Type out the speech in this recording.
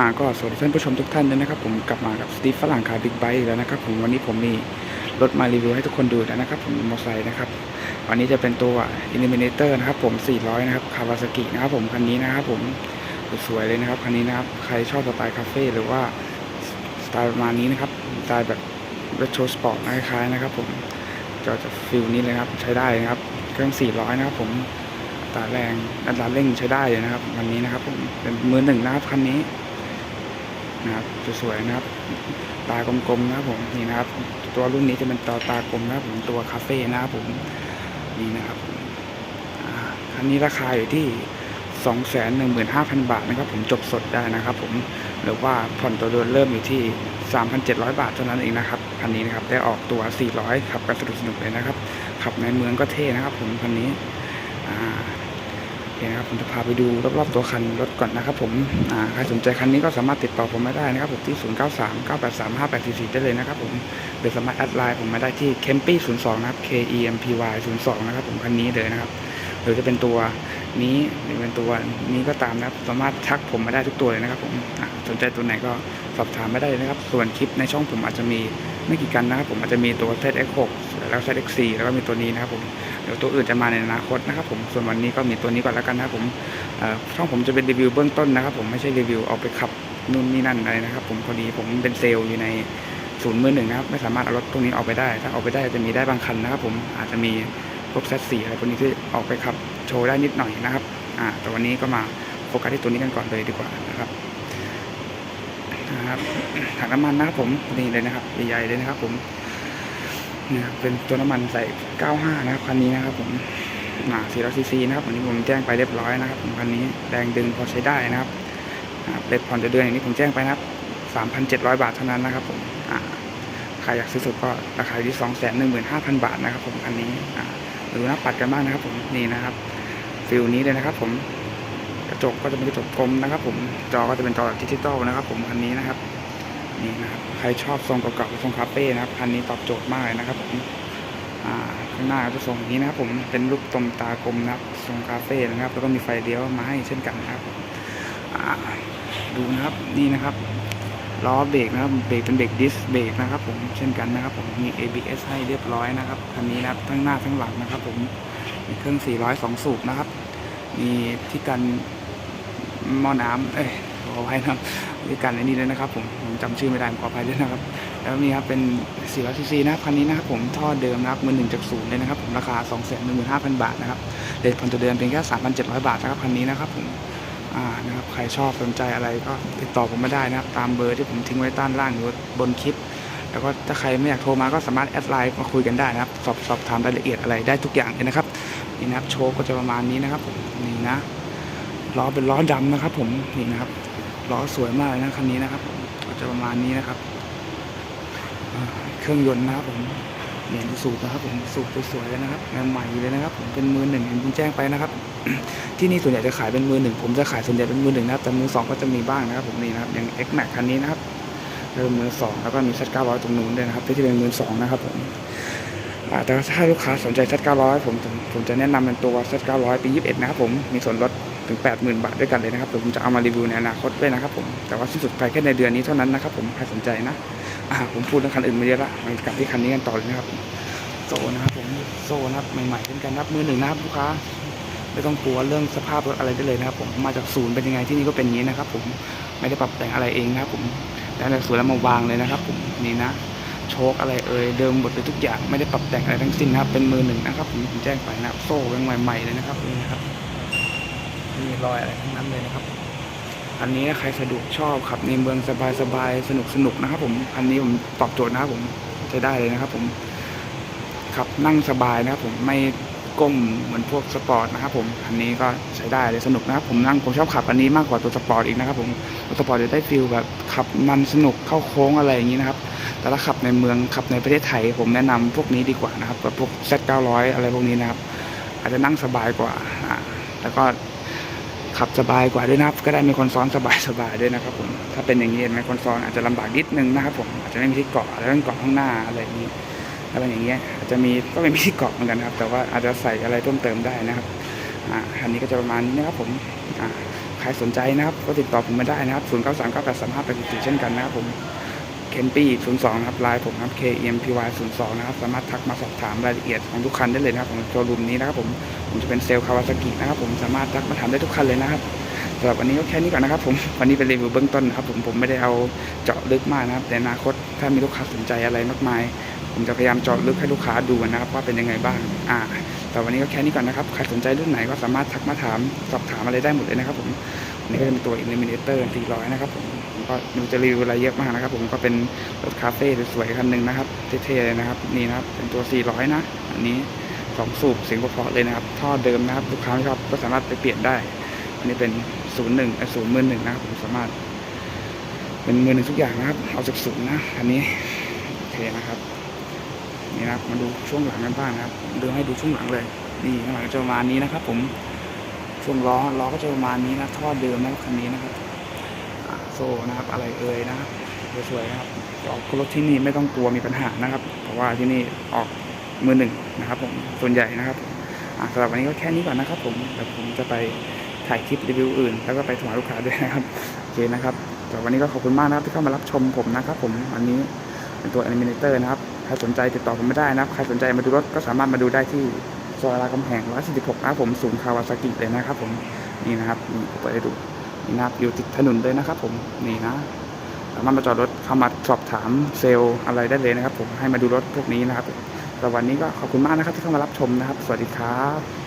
อ่าก็สวัสดีท่านผู้ชมทุกท่านด้วยนะครับ ผมกลับมากับสตีฟฝรั่งขายบิ๊กไบค์แล้วนะครับผมวันนี้ผมมีรถมารีวิวให้ทุกคนดูแล้วนะครับ ผมมอเตอร์ไซค์นะครับ วันนี้จะเป็นตัว Eliminator นะครับ ผม 400 นะครับคาวาซากินะครับผมคันนี้นะครับผมสวยเลยนะครับคันนี้นะครับใครชอบสไตล์คาเฟ่หรือว่าสไตล์ประมาณนี้นะครับสไตล์แบบรถโชว์สปอร์ตคล้ายๆนะครับ ผมจะจะฟิลนี้เลยครับใช้ได้นะครับ เครื่อง 400 นะครับผมอัตาแรงอัตราเร่งใช้ได้เลยนะครับคันนี้นะครับผมเป็นมือหนึ่งนะครับคันนี้ นะครับสวยๆนะครับ ตากลมๆนะครับผมนี่นะครับ ตัวรุ่นนี้จะเป็นตัวตากลมนะครับผมตัวคาเฟ่นะครับผมนี่นะครับอันนี้ราคาอยู่ที่215,000บาทนะครับ ผมจบสดได้นะครับ ผมหรือว่าผ่อนตัวเดินเริ่มอยู่ที่3,700บาทเท่านั้นเองนะครับคันนี้นะครับได้ออกตัว400ขับกันสนุกเลยนะครับ ขับในเมืองก็เท่นะครับ ผมคันนี้อ่า คนะครับผมจะพาไปดูรอบๆตัวคันรถก่อนนะครับผมใครสนใจคันนี้ก็สามารถติดต่อผมมาได้นะครับผมที่ 0 9 3 9 8 3 5 8 4 4 ได้เลยนะครับผมหรือสามารถแอดไลน์ผมมาได้ที่ k e m p y 0 2นะครับ K E M P Y 0 2นะครับผมคันนี้เลยนะครับหรือจะเป็นตัวนี้หรือเป็นตัวนี้ก็ตามนะครับ สามารถทักผมมาได้ทุกตัวเลยนะครับ ผมสนใจตัวไหนก็สอบถามมาได้เลยนะครับ ส่วนคลิปในช่องผมอาจจะมีไม่กี่กันนะครับ ผมอาจจะมีตัว ZX6 แล้ว ZX4 แล้วก็มีตัวนี้นะครับผมเดี๋ยวตัวอื่นจะมาในอนาคตนะครับผมส่วนวันนี้ก็มีตัวนี้ก่อนแล้วกันนะครับผมช่องผมจะเป็นรีวิวเบื้องต้นนะครับ ผมไม่ใช่รีวิวเอาไปขับนู่นนี่นั่นอะไรนะครับ ผมพอดีผมเป็นเซลล์อยู่ในศูนย์มือหนึ่งนะครับไม่สามารถเอารถพวกนี้ออกไปได้ ถ้าออกไปได้จะมีได้บางคันนะครับผมอาจจะมีพวกแซดสี่อะไรพวกนี้ที่ออกไปขับโชว์ได้นิดหน่อยนะครับอ่าแต่วันนี้ก็มาโฟกัสที่ตัวนี้กันก่อนเลยดีกว่านะครับนะครับถังน้ำมันนะครับผมนี่เลยนะครับใหญ่ๆเลยนะครับผม เนี่ยเป็นตัวน้ำมันใส่ 95 นะครับคันนี้นะครับผมหนา400ซีซีนะครับวันนี้ผมแจ้งไปเรียบร้อยนะครับคันนี้แรงดึงพอใช้ได้นะครับเลทผ่อนจะเดือนอย่างนี้ผมแจ้งไปนะครับ3,700 บาทเท่านั้นนะครับผมใครอยากซื้อสุดก็ราคาอยู่ที่ 215,000 บาทนะครับผมคันนี้ดูน้าปัดกันบ้างนะครับผมนี่นะครับฟิลนี้เลยนะครับ ผมกระจกก็จะเป็นกระจกกลมนะครับ ผมจอก็จะเป็นจอดิจิตอลนะครับ ผมคันนี้นะครับ นี่นะครับใครชอบทรงเก่าๆทรงคาเฟ่นะครับคันนี้ตอบโจทย์มากเลยนะครับผมข้างหน้าก็จะทรงนี้นะครับผมเป็นรูปตรงตากลมนะครับทรงคาเฟ่นะครับ แล้วก็มีไฟเลี้ยวมาให้เช่นกันนะครับดูนะครับนี่นะครับล้อเบรกนะครับเบรกเป็นเบรกดิสเบรกนะครับผมเช่นกันนะครับผมมี ABS ให้เรียบร้อยนะครับคันนี้นะครับทั้งหน้าทั้งหลังนะครับ ผมมีเครื่อง 402 สูบนะครับ มีที่กันหม้อน้ำเอ้ย ขออภัยนะครับด้วยกันนี่เลยนะครับผมผมจำชื่อไม่ได้ขออภัยด้วยนะครับ แล้วนี่ครับเป็น 400 ซีซีนะครับคันนี้นะครับผมท่อเดิมนะครับมือหนึ่งจากศูนย์เลยนะครับผมราคา 2 1 5 0 0 0 บาทนะครับเดทผ่อนต่อเดือนเพียงแค่ 3,700 บาทนะครับคันนี้นะครับผมอ่านะครับใครชอบสนใจอะไรก็ติดต่อผมมาได้นะครับตามเบอร์ที่ผมทิ้งไว้ด้านล่างหรือบนคลิป แล้วก็ถ้าใครไม่อยากโทรมาก็สามารถแอดไลน์มาคุยกันได้นะครับ สอบสอบถามรายละเอียดอะไรได้ทุกอย่างเลยนะครับนี่นะครับโชว์ก็จะประมาณนี้นะครับผมนี่นะล้อเป็นล้อดำนะครับผมนี่นะครับ ล้อสวยมากเลยนะคันนี้นะครับผมก็จะประมาณนี้นะครับ เครื่องยนต์นะครับผมเนียดูสูบนะครับผมสูบสวยๆเลยนะครับงานใหม่เลยนะครับ ผมเป็นมือหนึ่งเห็นคุณแจ้งไปนะครับ ที่นี่ส่วนใหญ่จะขายเป็นมือหนึ่งผมจะขายส่วนใหญ่เป็นมือหนึ่งนะครับแต่มือสองก็จะมีบ้างนะครับ ผมนี่นะครับอย่าง X Max คันนี้นะครับเริ่มมือสองแล้วก็มี Z 900ตรงนู้นด้วยนะครับที่เป็นมือสองนะครับผม แต่ถ้าลูกค้าสนใจ Z 900ผมผมผมจะแนะนำเป็นตัว Z 900ปี21นะครับผมมีส่วนลดถึง80,000บาทด้วยกันเลยนะครับผมจะเอามารีวิวในอนาคตด้วยนะครับผมแต่ว่าสิ้นสุดไปแค่ในเดือนนี้เท่านั้นนะครับผมใครสนใจนะอ่าผมพูดเรื่องคันอื่นมาเยอะละมากลับที่คันนี้กันต่อเลยนะครับโซนะครับผมโซนะครับใหม่ๆเช่นกันนะครับมือหนึ่งนะครับลูกค้าไม่ต้องกลัวเรื่องสภาพรถอะไรได้เลยนะครับ ผมมาจากศูนย์เป็นยังไงที่นี่ก็เป็นอย่างนี้นะครับ ผมไม่ได้ปรับแต่งอะไรเองนะครับ ผมแล้วจากศูนย์แล้วมาวางเลยนะครับ ผมนี่นะ โชคอะไรเอ่ยเดิมหมดเลยทุกอย่างไม่ได้ปรับแต่งอะไรทั้งสิ้นนะครับ เป็นมือหนึ่งนะครับผมผมแจ้งไปนะครับ โซ่ยังใหม่ๆเลยนะครับนี่นะครับมีรอยอะไรทั้งนั้นเลยนะครับ อันนี้ใครสะดวกชอบขับในเมืองสบายๆสนุกสนุกๆนะครับ ผมอันนี้ผมตอบโจทย์นะครับผมใช้ได้เลยนะครับ ผมขับนั่งสบายนะครับ ผมไม่ก้มเหมือนพวกสปอร์ตนะครับผมอันนี้ก็ใช้ได้เลยสนุกนะครับผมนั่งผมชอบขับอันนี้มากกว่าตัวสปอร์ตอีกนะครับผมตัวสปอร์ตจะได้ฟีลแบบขับมันสนุกเข้าโค้งอะไรอย่างนี้นะครับ แต่ถ้าขับในเมืองขับในประเทศไทย ผมแนะนำพวกนี้ดีกว่านะครับกับพวก Z900 อะไรพวกนี้นะครับ อาจจะนั่งสบายกว่าอ่าแล้วก็ขับสบายกว่าด้วยนะครับ ก็ได้มีคนซ้อนสบายสบายๆด้วยนะครับผมถ้าเป็นอย่างนี้มีคนซ้อนอาจจะลำบากนิดนึงนะครับผมอาจจะไม่มีที่เกาะแล้วต้องเกาะข้างหน้าอะไรอย่างนี้ถ้าเป็นอย่างเงี้ยอาจจะมีก็ไม่มีที่เกาะเหมือนกันนะครับ แต่ว่าอาจจะใส่อะไรเพิ่มเติมได้นะครับอ่าคันนี้ก็จะประมาณนี้นะครับผมอ่าใครสนใจนะครับ ก็ติดต่อผมมาได้นะครับ 0 9 3 9 8 3 5 8 4เช่นกันนะครับผม เคนปี้02นะครับไลน์ผมครับ K E M P Y 02นะครับ สามารถทักมาสอบถามรายละเอียดของทุกคันได้เลยนะครับของโชว์รูมนี้นะครับผม ผมจะเป็นเซลล์คาวาซากินะครับ ผมสามารถทักมาถามได้ทุกคันเลยนะครับสำหรับวันนี้ก็แค่นี้ก่อนนะครับ ผมวันนี้เป็นรีวิวเบื้องต้นนะครับ ผมผมไม่ได้เอาเจาะลึกมากนะครับแต่อนาคตถ้ามีลูกค้าสนใจอะไรมากมาย ผมจะพยายามเจาะลึกให้ลูกค้าดูนะครับ ว่าเป็นยังไงบ้างอ่าแต่วันนี้ก็แค่นี้ก่อนนะครับใครสนใจรุ่นไหนก็สามารถทักมาถามสอบถามอะไรได้หมดเลยนะครับ ผมอันนี้ก็จะเป็นตัว Illuminator 400 นะครับผม ก็หนูจะรีวิวอะไรเยอะมากนะครับ ผมก็เป็นรถคาเฟ่สวยๆคันหนึ่งนะครับเท่ๆเลยนะครับ นี่นะครับ เป็นตัว 400 นะ อันนี้สองสูบเสียงเพาะเลยนะครับ ท่อเดิมนะครับลูกค้าไม่ชอบก็สามารถไปเปลี่ยนได้ อันนี้เป็น01ไอ้ศูนย์มือหนึ่งนะครับผมสามารถ เป็นมือหนึ่งทุกอย่างนะครับ เอาจากศูนย์นะ อันนี้โอเคนะครับ นี่นะครับมาดูช่วงหลังกันบ้างนะครับเดินให้ดูช่วงหลังเลย นี่ข้างหลังจะประมาณนี้นะครับ ผมช่วงล้อล้อก็จะประมาณนี้นะท่อเดิมนะครับคันนี้นะครับ โซ่นะครับ อะไรเอ่ยนะครับสวยๆนะครับออกรถที่นี่ไม่ต้องกลัวมีปัญหานะครับ เพราะว่าที่นี่ออกมือหนึ่งนะครับ ผมส่วนใหญ่นะครับสำหรับวันนี้ก็แค่นี้ก่อนนะครับ ผมเดี๋ยวผมจะไปถ่ายคลิปรีวิวอื่น แล้วก็ไปถวายลูกค้าด้วยนะครับโอเคนะครับแต่วันนี้ก็ขอบคุณมากนะครับที่เข้ามารับชมผมนะครับ ผมวันนี้เป็นตัว Animator นะครับใครสนใจติดต่อผมไม่ได้นะครับใครสนใจมาดูรถก็สามารถมาดูได้ที่ซอยรามคำแหง146นะครับผมศูนย์คาวาซากิเลยนะครับ ผมนี่นะครับเปิดให้ดู นี่นะครับอยู่ติดถนนเลยนะครับ ผมนี่นะสามารถมาจอดรถเข้ามาสอบถามเซลล์อะไรได้เลยนะครับ ผมให้มาดูรถพวกนี้นะครับแต่วันนี้ก็ขอบคุณมากนะครับที่เข้ามารับชมนะครับ สวัสดีครับ